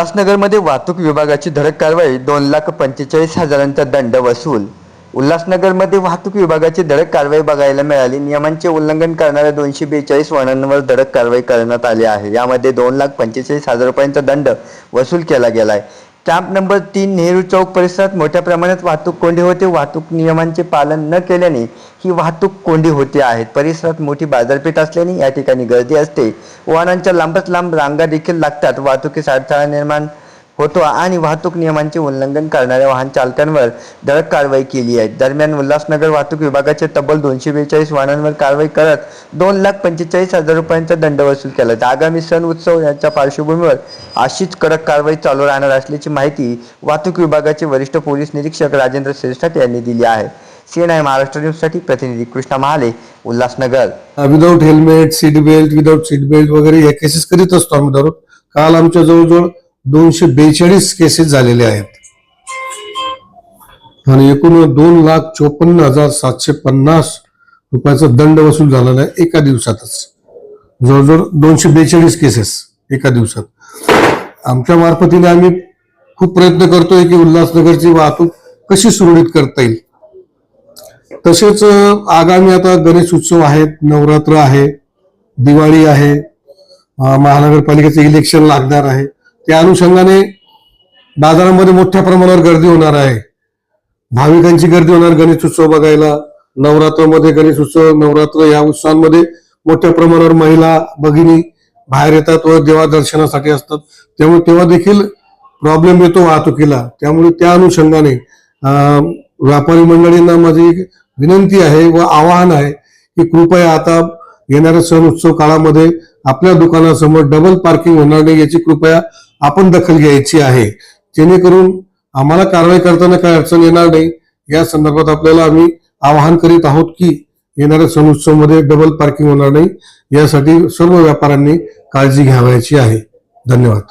उल्हासनगरमध्ये वाहतूक विभागाची धडक कारवाई दोन लाख पंचेचाळीस हजारांचा दंड वसूल. उल्हासनगरमध्ये वाहतूक विभागाची धडक कारवाई बघायला मिळाली. नियमांचे उल्लंघन करणाऱ्या दोनशे बेचाळीस वाहनांवर धडक कारवाई करण्यात आली आहे. यामध्ये दोन लाख पंचेचाळीस हजार रुपयांचा दंड वसूल केला गेला आहे स्टॅम्प नंबर तीन नेहरू चौक परिसरात मोठ्या प्रमाणात वाहतूक कोंडी होते. वाहतूक नियमांचे पालन न केल्याने ही वाहतूक कोंडी होते आहेत परिसरात मोठी बाजारपेठ असल्याने या ठिकाणी गर्दी असते. वाहनांच्या लांबच लांब रांगा देखील लागतात. वाहतुकीस अडथळा निर्माण होतो आणि वाहतूक नियमांचे उल्लंघन करणाऱ्या वाहन चालकांवर धडक कारवाई केली आहे. दरम्यान उल्हासनगर वाहतूक विभागाचे तब्बल दोनशे बेचाळीस वाहनांवर कारवाई करत दोन लाख पंचेचाळीस हजार रुपयांचा दंड वसूल केला आगामी सण उत्सव यांच्या पार्श्वभूमीवर अशीच कडक कारवाई चालू राहणार असल्याची माहिती वाहतूक विभागाचे वरिष्ठ पोलीस निरीक्षक राजेंद्र श्रेष्ठ यांनी दिली आहे. सीएनआय महाराष्ट्र न्यूजसाठी प्रतिनिधी Krishna Mahale Ulhasnagar. Without helmet seat belt without seat belt वगैरे या केसेस करीत असतो आम्ही दररोज. काल आमच्या जवळजवळ दोनशे बेचाळीस केसेस झालेले आहेत. आणि एकूण दोन लाख चोपन्न हजार सातशे पन्नास रुपयाचा दंड वसूल झालेला आहे एका दिवसातच. जवळजवळ दोनशे बेचाळीस केसेस एका दिवसात. आमच्या मार्फतीने आम्ही खूप प्रयत्न करतोय की उल्हासनगरची वाहतूक कशी सुरळीत करता येईल. तसेच आगामी आता गणेश उत्सव आहेत नवरात्र आहे दिवाळी आहे महानगरपालिकेचं इलेक्शन लागणार आहे. त्या अनुषंगाने बाजारामध्ये मोठ्या प्रमाणावर गर्दी होणार आहे. भाविकांची गर्दी होणार गणेश उत्सव बघायला नवरात्रामध्ये गणेश उत्सव नवरात्र या उत्सवांमध्ये मोठ्या प्रमाणावर महिला भगिनी बाहेर येतात व देवा दर्शनासाठी असतात. त्यामुळे तेव्हा देखील प्रॉब्लेम येतो वाहतुकीला. त्यामुळे त्या अनुषंगाने व्यापारी मंडळींना माझी एक विनंती आहे व आवाहन आहे की कृपया आता येणाऱ्या सण उत्सव काळामध्ये आपल्या दुकानासमोर डबल पार्किंग होणार नाही याची कृपया आपण दखल घ्यायची आहे. जेणेकरून आम्हाला कारवाई करताना काय अडचण येणार नाही. या संदर्भात आपल्याला आम्ही आवाहन करीत आहोत की येणाऱ्या सण उत्सवमध्ये डबल पार्किंग होणार नाही. यासाठी सर्व व्यापाऱ्यांनी काळजी घ्यावयाची आहे. धन्यवाद.